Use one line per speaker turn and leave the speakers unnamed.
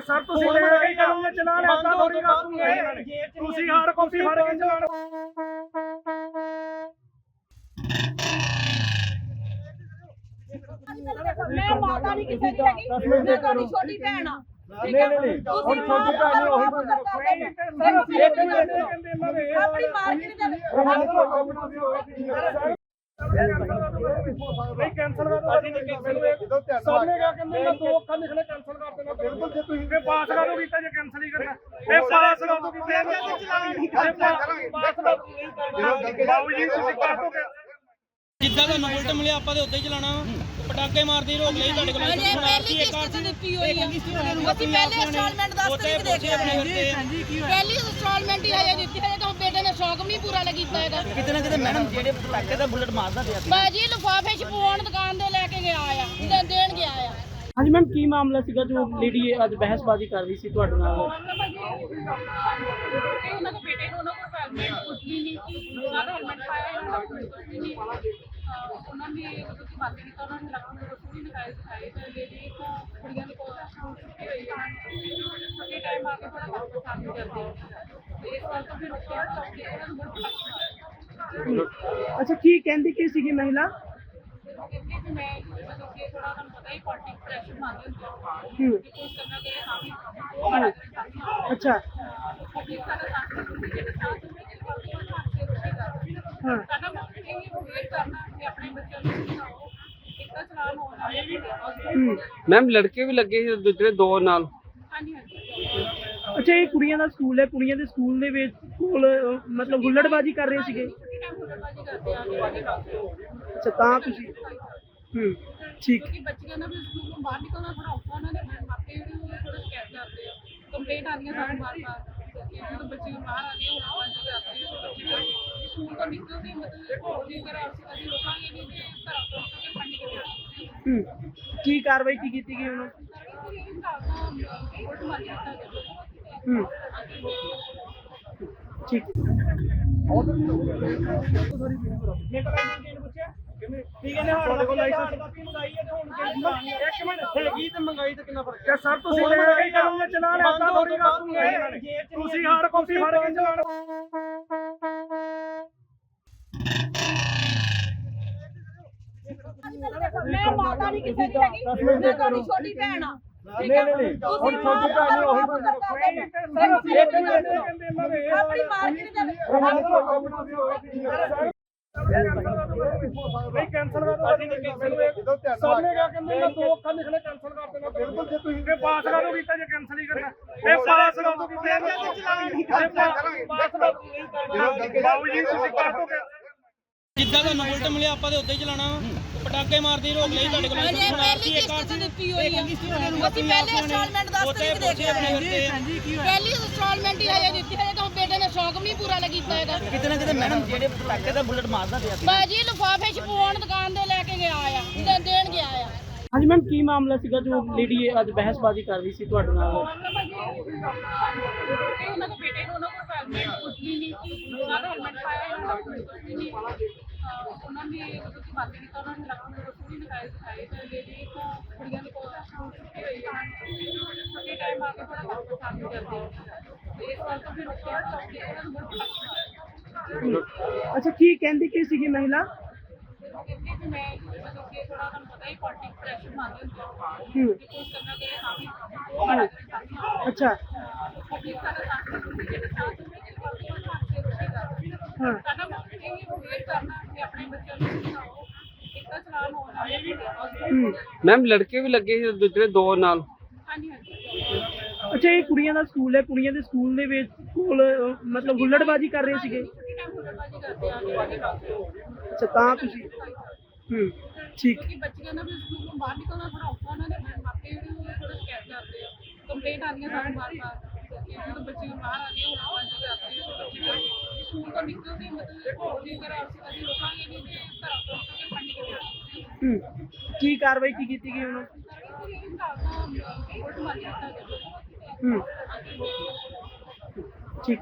Sir ਤੁਸੀਂ ਲੈ ਕੇ ਕਰੋਗੇ ਚਲਾਨ ਐਸਾ ਥੋੜੀ ਕਰ ਦੂੰਗੇ ਤੁਸੀਂ ਹਾਰਡ ਕਾਪੀ ਫੜ ਕੇ ਚਲਾਨ
ਮੈਂ ਮਾਤਾ ਨਹੀਂ ਕਿਸੇ ਦੀ ਹੈਗੀ, ਮੈਂ ਤੁਹਾਡੀ ਛੋਟੀ ਭੈਣ ਆ।
ਨਹੀਂ ਨਹੀਂ ਨਹੀਂ ਹੁਣ ਛੋਟੀ ਭੈਣ ਨੇ ਉਹੀ ਬੰਦਾ ਇੱਕ ਮਿੰਟ
ਆਪਣੀ ਮਾਰਕੀਟ ਦੇ
ਨਹੀਂ ਕੈਨਸਲ ਕਰ ਦੋ ਅਸੀਂ ਨਹੀਂ ਕੈਨਸਲ ਸਾਹਮਣੇ ਕਿਆ ਕਹਿੰਦੇ ਮੈਂ ਦੋ ਅੱਖਾਂ ਲਿਖਣੇ ਕੈਨਸਲ ਕਰ ਦੇਣਾ ਬਿਲਕੁਲ ਜੇ ਤੁਸੀਂ ਇਹ ਪਾਸ ਕਰ ਦੋ ਕੀਤਾ ਜੇ ਕੈਨਸਲ ਹੀ ਕਰਨਾ ਇਹ ਪਾਸ ਕਰ ਦੋ ਕੀਤਾ ਇਹ ਪਾਸ ਕਰ ਦੋ ਬਾਬੂ ਜੀ ਤੁਸੀਂ ਕਰ ਦੋਗੇ
ਜਿੱਦਾਂ ਤੁਹਾਨੂੰ ਉਲਟ ਮਿਲਿਆ ਆਪਾਂ ਤੇ ਉੱਦਾਂ ਹੀ ਚਲਾਣਾ ਵਾ। ਪਟਾਕੇ ਮਾਰਦੇ ਰੋਕ ਲਈ ਤੁਹਾਡੇ ਕੋਲ
ਅਜੇ ਪਹਿਲੀ ਕਿਸ਼ਤ ਤੇ ਦਿੱਤੀ ਹੋਈ ਆ। ਅਸੀਂ ਪਹਿਲੇ ਇੰਸਟਾਲਮੈਂਟ 10 ਤਰੀਕ ਦੇ ਕੇ ਆਏ ਹਾਂ। ਪਹਿਲੀ ਇੰਸਟਾਲਮੈਂਟ ਹੀ ਹਜੇ ਦਿੱਤੀ ਹਜੇ ਤਾਂ ਬੇਟੇ ਨੇ ਸ਼ੌਕ ਵੀ ਨਹੀਂ ਪੂਰਾ ਕੀਤਾ ਇਹਦਾ
ਕਿਤੇ ਨਾ ਕਿਤੇ ਮੈਡਮ ਜਿਹੜੇ ਪਟਾਕੇ ਦਾ ਬੁਲਟ ਮਾਰਦਾ ਪਿਆ
ਬਾਜੀ ਲਿਫਾਫੇ ਛਪਵਾਉਣ ਦੁਕਾਨ ਦੇ ਲੈ ਕੇ ਗਿਆ ਆ ਦੇ- ਦੇਣ ਗਿਆ ਆ।
ਹਾਂਜੀ ਮੈਮ ਕੀ ਮਾਮਲਾ ਸੀਗਾ ਜੋ ਲੇਡੀ ਅੱਜ ਬਹਿਸਬਾਜ਼ੀ ਕਰ ਰਹੀ ਸੀ ਤੁਹਾਡੇ ਨਾਲ?
ਉਹਨਾਂ ਦੇ ਬੇਟੇ ਨੂੰ ਉਹਨਾਂ ਕੋਲ ਹੈਲਮਟ ਕੁਝ ਵੀ ਨਹੀਂ ਉਹਨਾਂ ਦਾ ਹੈਲਮਟ ਪਾਇਆ ਉਹਨਾਂ ਕੋਲ ਕੁਝ ਵੀ ਨਹੀਂ ਉਹਨਾਂ ਨੇ ਜਦੋਂ ਕਿ ਬਾਤ ਕੀਤੀ ਉਹਨਾਂ ਨੇ ਲੱਖਾਂ ਦੇ ਰਸੂਲ
ਮੈਮ ਲੜਕੇ ਵੀ ਲੱਗੇ ਸੀ ਦੂਜੇ ਦੋ ਨਾਲ।
ਹਾਂਜੀ ਹਾਂਜੀ
ਅੱਛਾ ਇਹ ਕੁੜੀਆਂ ਦਾ ਸਕੂਲ ਹੈ ਕੁੜੀਆਂ ਦੇ ਸਕੂਲ ਦੇ ਵਿੱਚ ਕੋਲ ਅਹ, ਮਤਲਬ ਹੁੱਲੜਬਾਜ਼ੀ ਕਰ ਰਹੇ ਸੀਗੇ?
ਕੇ
ਅੱਛਾ ਤਾਂ ਤੁਸੀਂ ਹੂੰ ਠੀਕ।
ਕਿਉਂਕਿ ਬੱਚਿਆਂ ਦਾ ਵੀ ਸਕੂਲ ਤੋਂ ਬਾਹਰ ਨਿਕਲਣਾ ਥੋੜਾ ਔਖਾ ਉਹਨਾਂ ਦੇ ਮਾਪੇ ਉਹ ਥੋੜਾ ਸ਼ਿਕਾਇਤ ਕਰਦੇ ਆ। ਕੰਪਲੇਂਟ ਆਉਂਦੀਆਂ ਸਾਨੂੰ ਬਾਰ ਬਾਰ ਕਿ ਜਦੋਂ ਬੱਚੇ ਬਾਹਰ ਆ ਗਏ ਹੁਣ ਪੰਜ ਕਰਦੇ ਆ ਬੱਚੇ ਫਿਰ ਸਕੂਲ ਤੋਂ ਨਿਕਲਦੇ ਮਤਲਬ ਜੀ ਕਰ ਅਸੀਂ ਅਸੀਂ ਰੋਕਾਂਗੇ ਨਹੀਂ ਤੇ ਘਰਾਂ ਤੋਂ ਨਿਕਲ ਕੇ ਪੰਜ ਕੇ
ਹੂੰ। ਕੀ ਕਾਰਵਾਈ ਕੀ ਕੀਤੀ ਗਈ ਉਹਨਾਂ? ਹੂੰ। ਠੀਕ।
ਠੀਕ ਹੈ ਨੇ ਹਾਰਡ ਕੋਲ ਲਾਇਸੈਂਸ ਕਾਪੀ ਮੰਗਾਈ ਹੈ? ਤੇ ਹੁਣ ਇੱਕ ਮਿੰਟ ਹੈਗੀ ਤੇ ਮੰਗਾਈ ਤੇ ਕਿੰਨਾ ਫ਼ਰਕ ਹੈ? ਸਰ ਤੁਸੀਂ ਲੈ ਕੇ ਕਰੋਗੇ ਚਲਾਨ ਐਸਾ ਥੋੜੀ ਕਰ ਦੂੰਗੇ। ਤੁਸੀਂ ਹਾਰਡ ਕਾਪੀ ਫੜ ਕੇ ਚਲਾਨ
ਮੈਂ ਮਾਤਾ ਨਹੀਂ ਕਿਸੇ ਦੀ ਹੈਗੀ ਮੈਂ ਤੁਹਾਡੀ ਛੋਟੀ ਭੈਣ ਆ
ਨਹੀਂ ਨਹੀਂ ਨਹੀਂ ਹੁਣ ਛੋਟੀ ਭੈਣ ਨੇ ਉਹੀ ਬੰਦਾ ਇੱਕ ਮਿੰਟ
ਆਪਣੀ ਮਾਰਕੀਟ ਦੇ
ਨਹੀਂ ਕੈਨਸਲ ਕਰ ਦੋ ਸਾਹਮਣੇ ਕਿਆ ਕਹਿੰਦੇ ਮੈਂ ਦੋ ਅੱਖਾਂ ਲਿਖਣੇ ਕੈਨਸਲ ਕਰ ਦੇਣਾ ਬਿਲਕੁਲ ਜੇ ਤੁਸੀਂ ਪਾਸ ਕਰ ਕੀਤਾ ਜੇ ਕੈਨਸਲ ਹੀ ਕਰਨਾ ਇਹ ਪਾਸ ਕਰ ਦੋ ਪਾਸ ਕਰ ਬਾਬੂ ਜੀ ਤੁਸੀਂ ਕਰ ਦੋਗੇ
ਜਿੱਦਾਂ ਤੁਹਾਨੂੰ ਉਲਟ ਮਿਲਿਆ ਆਪਾਂ ਤੇ ਉੱਦਾਂ ਹੀ ਚਲਾਣਾ ਵਾ। ਪਟਾਕੇ ਮਾਰਦੇ ਰੋਕ ਲਈ ਤੁਹਾਡੇ ਕੋਲ
ਅਜੇ ਪਹਿਲੀ ਕਿਸ਼ਤ ਤੇ ਦਿੱਤੀ ਹੋਈ ਆ। ਅਸੀਂ ਪਹਿਲੇ ਇੰਸਟਾਲਮੈਂਟ 10 ਤਰੀਕ ਦੇ ਕੇ ਆਏ ਹਾਂ। ਪਹਿਲੀ ਇੰਸਟਾਲਮੈਂਟ ਹੀ ਹਜੇ ਦਿੱਤੀ ਹਜੇ ਤਾਂ ਬੇਟੇ ਨੇ ਸ਼ੌਕ ਵੀ ਨਹੀਂ ਪੂਰਾ ਕੀਤਾ ਇਹਦਾ
ਕਿਤੇ ਨਾ ਕਿਤੇ ਮੈਡਮ ਜਿਹੜੇ ਪਟਾਕੇ ਦਾ ਬੁਲਟ ਮਾਰਦਾ ਪਿਆ
ਬਾਜੀ ਲਿਫਾਫੇ ਛਪਵਾਉਣ ਦੁਕਾਨ ਦੇ ਲੈ ਕੇ ਗਿਆ ਆ। ਦੇ- ਦੇਣ ਗਿਆ ਆ।
ਹਾਂਜੀ ਮੈਮ ਕੀ ਮਾਮਲਾ ਸੀਗਾ ਜੋ ਲੇਡੀ ਅੱਜ ਬਹਿਸਬਾਜ਼ੀ ਕਰ ਰਹੀ ਸੀ ਤੁਹਾਡੇ ਨਾਲ?
ਉਹਨਾਂ ਦੇ ਬੇਟੇ ਨੂੰ ਉਹਨਾਂ ਕੋਲ ਹੈਲਮਟ ਕੁਝ ਵੀ ਨਹੀਂ ਉਹਨਾਂ ਦਾ ਹੈਲਮਟ ਪਾਇਆ ਉਹਨਾਂ ਕੋਲ ਕੁਝ ਵੀ ਨਹੀਂ ਉਹਨਾਂ ਨੇ ਜਦੋਂ ਕਿ ਬਾਤ ਕੀਤੀ ਉਹਨਾਂ ਨੇ ਲੱਖਾਂ ਦੇ ਰਸੂਲ ਹੀ ਦਿਖਾਏ ਦਿਖਾਏ ਤੇ ਲੇਡੀ ਤਾਂ ਕੁੜੀਆਂ ਦੇ ਕੋਲ ਸਕੂਲ ਛੁੱਟੀ ਹੋਈ ਹੈ ਅੱਗੇ ਟਾਈਮ ਆ ਕੇ ਥੋੜਾ ਕੰਮ ਪਸੰਦ ਕਰਦੇ ਆ ਤੇ ਇਸ ਵਾਰ ਤੋਂ ਫਿਰ ਰੁਕਿਆ ਚੌਕੀ ਉਹਨਾਂ ਨੂੰ ਬਹੁਤ
ਅੱਛਾ ਕੀ ਕਹਿੰਦੀ ਕੀ ਸੀਗੀ ਮਹਿਲਾ
ਕਹਿੰਦੇ ਕਿ ਮੈਂ ਮਤਲਬ ਕਿ ਥੋੜਾ ਤੁਹਾਨੂੰ ਪਤਾ ਹੀ ਪਾਰਟੀ ਪ੍ਰੈਸ਼ਰ ਮੰਗਦੇ ਹੁੰਦੇ ਆ
ਹੂੰ
ਕਿ ਕੁਝ ਕਰਨਾ ਚਾਹੀਏ ਤਾਂ ਵੀ ਉਹ ਬੜਾ ਚਾਹੀਦਾ
ਅੱਛਾ
ਪਬਲਿਕ
ਮੈਮ ਲੜਕੇ ਵੀ ਲੱਗੇ ਸੀ ਦੂਜੇ ਦੋ ਨਾਲ।
ਹਾਂਜੀ ਹਾਂਜੀ
ਅੱਛਾ ਇਹ ਕੁੜੀਆਂ ਦਾ ਸਕੂਲ ਹੈ ਕੁੜੀਆਂ ਦੇ ਸਕੂਲ ਦੇ ਵਿੱਚ ਕੋਲ ਅਹ, ਮਤਲਬ ਹੁੱਲੜਬਾਜ਼ੀ ਕਰ ਰਹੇ ਸੀਗੇ? ਅੱਛਾ ਤਾਂ ਤੁਸੀਂ ਹੂੰ ਠੀਕ।
ਬੱਚਿਆਂ ਦਾ ਵੀ ਸਕੂਲ ਤੋਂ ਬਾਹਰ ਨਿਕਲਣਾ ਥੋੜਾ ਔਖਾ ਉਹਨਾਂ ਦੇ ਮਾਪੇ ਉਹ ਥੋੜਾ ਸ਼ਿਕਾਇਤ ਕਰਦੇ ਆ। ਕੰਪਲੇਂਟ ਆਉਂਦੀਆਂ ਸਾਨੂੰ ਬਾਰ ਬਾਰ ਕਿ
ਕਾਰਵਾਈ ਕੀ ਕੀਤੀ ਗਈ ਉਹਨਾਂ? ਹੂੰ। ਠੀਕ।